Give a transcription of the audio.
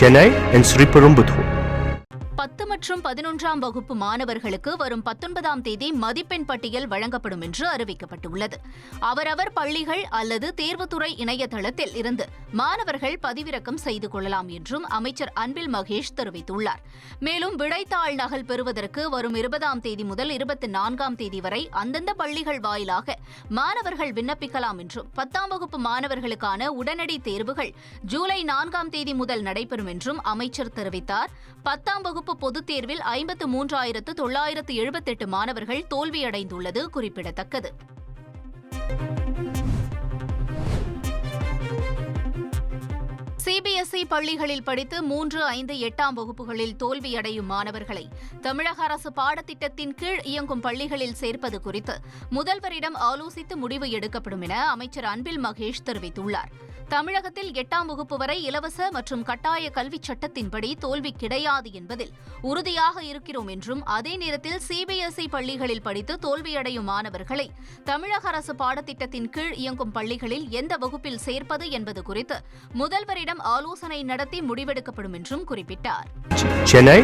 Chennai and Sri Perumbudur. மற்றும் பதினொன்றாம் வகுப்பு மாணவர்களுக்கு வரும் பத்தொன்பதாம் தேதி மதிப்பெண் பட்டியல் வழங்கப்படும் என்று அறிவிக்கப்பட்டுள்ளது. அவரவர் பள்ளிகள் அல்லது தேர்வுத்துறை இணையதளத்தில் இருந்து மாணவர்கள் பதிவிறக்கம் செய்து கொள்ளலாம் என்றும் அமைச்சர் அன்பில் மகேஷ் தெரிவித்துள்ளார். மேலும் விடைத்தாள் நகல் பெறுவதற்கு வரும் இருபதாம் தேதி முதல் இருபத்தி நான்காம் தேதி வரை அந்தந்த பள்ளிகள் வாயிலாக மாணவர்கள் விண்ணப்பிக்கலாம் என்றும் பத்தாம் வகுப்பு மாணவர்களுக்கான உடனடி தேர்வுகள் ஜூலை நான்காம் தேதி முதல் நடைபெறும் என்றும் அமைச்சர் தெரிவித்தார். பத்தாம் வகுப்பு பொது பொதுத் தேர்வில் ஐம்பத்து மூன்றாயிரத்து தொள்ளாயிரத்து எழுபத்தெட்டு மாணவர்கள் தோல்வியடைந்துள்ளது குறிப்பிடத்தக்கது. சிபிஎஸ்இ பள்ளிகளில் படித்து மூன்று ஐந்து எட்டாம் வகுப்புகளில் தோல்வியடையும் மாணவர்களை தமிழக அரசு பாடத்திட்டத்தின் கீழ் இயங்கும் பள்ளிகளில் சேர்ப்பது குறித்து முதல்வரிடம் ஆலோசித்து முடிவு எடுக்கப்படும் என அமைச்சர் அன்பில் மகேஷ் தெரிவித்துள்ளார். தமிழகத்தில் எட்டாம் வகுப்பு வரை இலவச மற்றும் கட்டாய கல்விச் சட்டத்தின்படி தோல்வி கிடையாது என்பதில் உறுதியாக இருக்கிறோம் என்றும் அதே நேரத்தில் சிபிஎஸ்இ பள்ளிகளில் படித்து தோல்வியடையும் மாணவர்களை தமிழக அரசு பாடத்திட்டத்தின் கீழ் இயங்கும் பள்ளிகளில் எந்த வகுப்பில் சேர்ப்பது என்பது குறித்து முதல்வரிடம் ஆலோசனை நடத்தி முடிவெடுக்கப்படும் என்றும் குறிப்பிட்டார் சென்னை.